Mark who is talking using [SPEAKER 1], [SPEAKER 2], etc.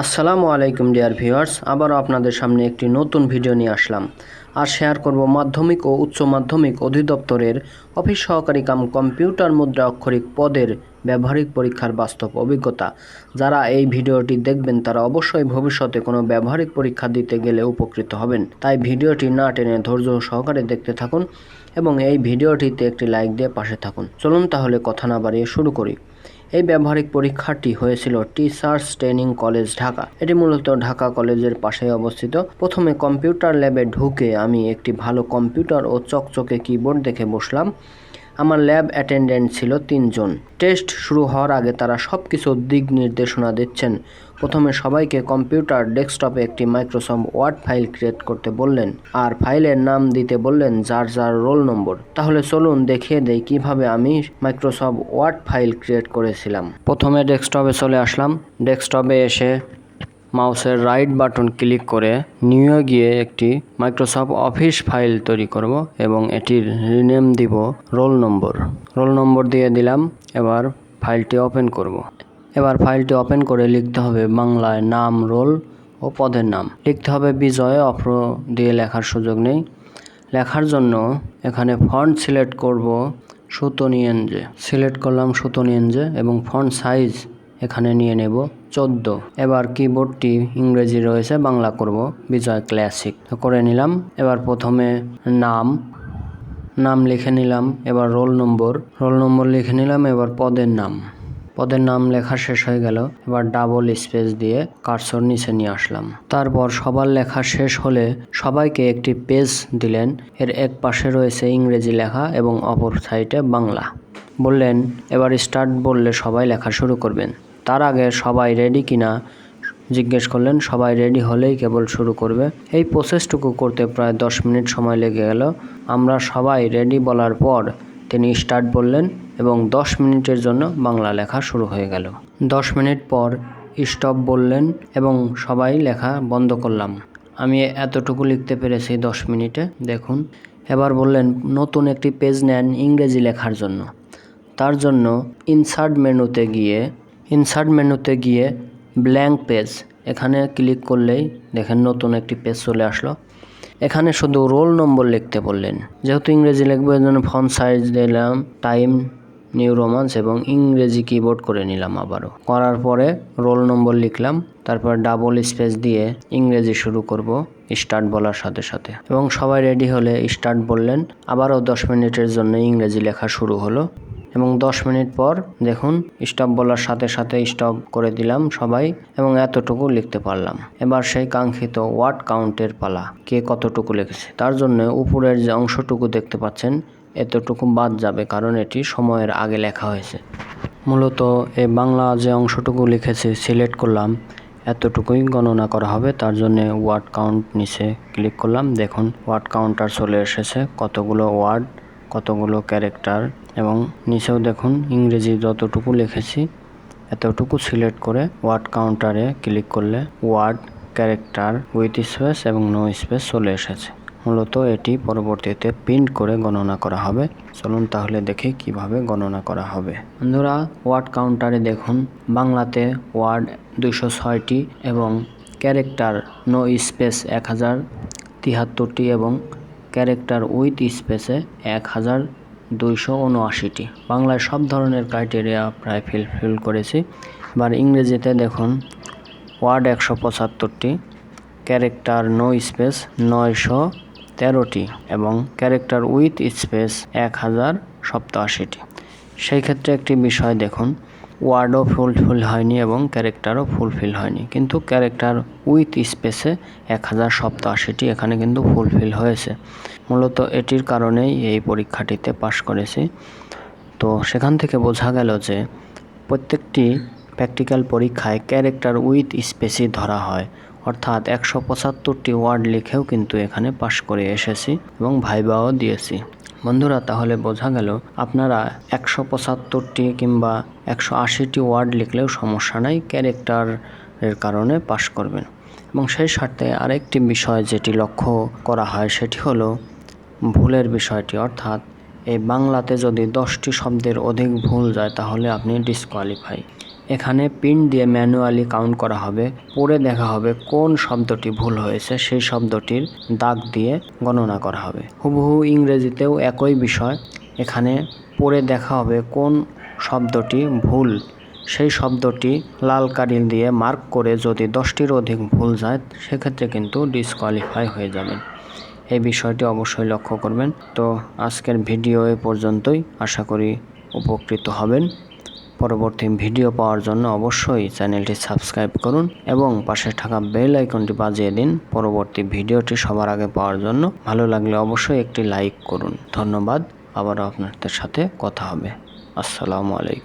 [SPEAKER 1] আসসালামু আলাইকুম, dear viewers. আবারও আপনাদের সামনে একটি নতুন ভিডিও নিয়ে আসলাম। আর শেয়ার করব মাধ্যমিক ও উচ্চ মাধ্যমিক অধিদপ্তরের অফিস সহকারী কাম কম্পিউটার মুদ্রা অক্ষরিক পদের ব্যবহারিক পরীক্ষার বাস্তব অভিজ্ঞতা। যারা এই ভিডিওটি দেখবেন, তারা অবশ্যই ভবিষ্যতে কোনো ব্যবহারিক পরীক্ষা দিতে গেলে উপকৃত হবেন। তাই ভিডিওটি না টেনে ধৈর্য সহকারে দেখতে থাকুন এবং এই ভিডিওটিতে একটি লাইক দিয়ে পাশে থাকুন। চলুন তাহলে কথা না বাড়িয়ে শুরু করি। এই ব্যবহারিক পরীক্ষাটি হয়েছিল টিচার্স ট্রেনিং কলেজ, ঢাকা। এটি মূলত ঢাকা কলেজের পাশে অবস্থিত। প্রথমে কম্পিউটার ল্যাবে ঢুকে আমি একটি ভালো কম্পিউটার ও চকচকে কিবোর্ড দেখে বসলাম। আমার ল্যাব অ্যাটেন্ডেন্ট ছিল তিনজন। টেস্ট শুরু হওয়ার আগে তারা সব কিছু দিক নির্দেশনা দিচ্ছেন। প্রথমে সবাইকে কম্পিউটার ডেস্কটপে একটি মাইক্রোসফট ওয়ার্ড ফাইল ক্রিয়েট করতে বললেন আর ফাইলের নাম দিতে বললেন যার যার রোল নম্বর। তাহলে চলুন দেখিয়ে দেই কীভাবে আমি মাইক্রোসফট ওয়ার্ড ফাইল ক্রিয়েট করেছিলাম। প্রথমে ডেস্কটপে চলে আসলাম। ডেস্কটপে এসে মাউসের রাইট বাটন ক্লিক করে নিয়ে গিয়ে একটি মাইক্রোসফট অফিস ফাইল তৈরি করব এবং এটির রিনেম দিব রোল নম্বর। রোল নম্বর দিয়ে দিলাম, এবার ফাইলটি ওপেন করব। এবার ফাইলটি ওপেন করে লিখতে হবে বাংলায় নাম, রোল ও পদের নাম। লিখতে হবে বিজয় অফ্র দিয়ে লেখার সুযোগ নেই। লেখার জন্য এখানে ফন্ট সিলেক্ট করব এনজে সিলেক্ট করলাম সুতনি এনজে এবং ফন্ট সাইজ এখানে নিয়ে নেব চোদ্দ। এবার কিবোর্ডটি ইংরেজি রয়েছে, বাংলা করব, বিজয় ক্লাসিক করে নিলাম। এবার প্রথমে নাম। নাম লিখে নিলাম, এবার রোল নম্বর রোল নম্বর লিখে নিলাম, এবার পদের নাম। পদের নাম লেখা শেষ হয়ে গেল। এবার ডাবল স্পেস দিয়ে কার্সর নিচে নিয়ে আসলাম। তারপর সবার লেখা শেষ হলে সবাইকে একটি পেজ দিলেন। এর এক পাশে রয়েছে ইংরেজি লেখা এবং অপর সাইডে বাংলা। বললেন, এবার স্টার্ট বললে সবাই লেখা শুরু করবেন। তার আগে সবাই রেডি কিনা জিজ্ঞেস করলেন, সবাই রেডি হলেই কেবল শুরু করবে। এই প্রসেসটুকু করতে প্রায় দশ মিনিট সময় লেগে গেল। আমরা সবাই রেডি বলার পর তিনি স্টার্ট বললেন এবং দশ মিনিটের জন্য বাংলা লেখা শুরু হয়ে গেল। দশ মিনিট পর স্টপ বললেন এবং সবাই লেখা বন্ধ করলাম। আমি এতটুকু লিখতে পেরেছি দশ মিনিটে, দেখুন। এবার বললেন, নতুন একটি পেজ নেন ইংরেজি লেখার জন্য। তার জন্য ইনসার্ট মেনুতে গিয়ে ইনসার্ট মেনুতে গিয়ে ব্ল্যাঙ্ক পেজ এখানে ক্লিক করলেই দেখেন নতুন একটি পেজ চলে আসলো। এখানে শুধু রোল নম্বর লিখতে বললেন। যেহেতু ইংরেজি লিখব এর জন্য ফন্ট সাইজ দিলাম টাইম নিউ রোমান্স এবং ইংরেজি কিবোর্ড করে নিলাম আবারও। করার পরে রোল নম্বর লিখলাম, তারপর ডাবল স্পেস দিয়ে ইংরেজি শুরু করব স্টার্ট বলার সাথে সাথে। এবং সবাই রেডি হলে স্টার্ট বললেন। আবারও দশ মিনিটের জন্য ইংরেজি লেখা শুরু হলো। এবং দশ মিনিট পর দেখুন স্টপ বলার সাথে সাথে স্টপ করে দিলাম সবাই এবং এতটুকু লিখতে পারলাম। এবার সেই কাঙ্ক্ষিত ওয়ার্ড কাউন্টের পালা। কে কতটুকু লিখেছে? তার জন্য উপরের যে অংশটুকু দেখতে পাচ্ছেন, এতটুকু বাদ যাবে কারণ এটি সময়ের আগে লেখা হয়েছে। মূলত এই বাংলা যে অংশটুকু লিখেছে, সিলেক্ট করলাম, এতটুকুই গণনা করা হবে। তার জন্য ওয়ার্ড কাউন্ট নিচে ক্লিক করলাম। দেখুন, ওয়ার্ড কাউন্টার চলে এসেছে কতগুলো ওয়ার্ড। কতগুলো ক্যারেক্টার এবং নিচেও দেখুন ইংরেজি যতটুকু লিখেছি, এতটুকু সিলেক্ট করে ওয়ার্ড কাউন্টারে ক্লিক করলে ওয়ার্ড ক্যারেক্টার উইথ স্পেস এবং নো স্পেস চলে এসেছে। মূলত এটি পরবর্তীতে প্রিন্ট করে গণনা করা হবে। চলুন তাহলে দেখি কীভাবে গণনা করা হবে। বন্ধুরা, ওয়ার্ড কাউন্টারে দেখুন, বাংলাতে ওয়ার্ড দুইশো ছয়টি এবং ক্যারেক্টার নো স্পেস এক হাজার তিয়াত্তরটি এবং ক্যারেক্টার উইথ স্পেসে এক হাজার দুইশো উনআশিটি। বাংলায় সব ধরনের ক্রাইটেরিয়া প্রায় ফিলফিল করেছি। এবার ইংরেজিতে দেখুন, ওয়ার্ড একশো পঁচাত্তরটি, ক্যারেক্টার নো স্পেস নয়শো তেরোটি এবং ক্যারেক্টার উইথ স্পেস এক হাজার সপ্তাশিটি। সেই ক্ষেত্রে একটি বিষয় দেখুন ওয়ার্ডও ফুলফিল হয়নি এবং ক্যারেক্টারও ফুলফিল হয়নি। কিন্তু ক্যারেক্টার উইথ স্পেসে এক হাজার সপ্তাশিটি এখানে কিন্তু ফুলফিল হয়েছে। মূলত এটির কারণেই এই পরীক্ষাটিতে পাশ করেছি। তো সেখান থেকে বোঝা গেল যে প্রত্যেকটি প্র্যাকটিক্যাল পরীক্ষায় ক্যারেক্টার উইথ স্পেসই ধরা হয়। অর্থাৎ একশো পঁচাত্তরটি ওয়ার্ড লিখেও কিন্তু এখানে পাশ করে এসেছি এবং ভাইবাও দিয়েছি। বন্ধুরা, তাহলে বোঝা গেল আপনারা একশো পঁচাত্তরটি কিংবা একশো আশিটি ওয়ার্ড লিখলেও সমস্যা নাই ক্যারেক্টারের কারণে পাশ করবেন। এবং সেই স্বার্থে আরেকটি বিষয় যেটি লক্ষ্য করা হয় সেটি হলো ভুলের বিষয়টি। অর্থাৎ এই বাংলাতে যদি দশটি শব্দের অধিক ভুল যায়, তাহলে আপনি ডিসকোয়ালিফাই এখানে পিন দিয়ে ম্যানুয়ালি কাউন্ট করা হবে। পরে দেখা হবে কোন শব্দটি ভুল হয়েছে, সেই শব্দটির দাগ দিয়ে গণনা করা হবে। হুবহু ইংরেজিতেও একই বিষয়। এখানে পরে দেখা হবে কোন শব্দটি ভুল। সেই শব্দটি লাল কারিল দিয়ে মার্ক করে যদি দশটির অধিক ভুল যায়, সেক্ষেত্রে কিন্তু ডিসকোয়ালিফাই হয়ে যাবেন এই বিষয়টি অবশ্যই লক্ষ্য করবেন। তো আজকের ভিডিও এ পর্যন্তই। আশা করি উপকৃত হবেন। পরবর্তী ভিডিও পাওয়ার জন্য অবশ্যই চ্যানেলটি সাবস্ক্রাইব করুন এবং পাশে থাকা বেল আইকনটি বাজিয়ে দিন পরবর্তী ভিডিওটি সবার আগে পাওয়ার জন্য। ভালো লাগলে অবশ্যই একটি লাইক করুন। ধন্যবাদ। আবারও আপনাদের সাথে কথা হবে। আসসালামু আলাইকুম।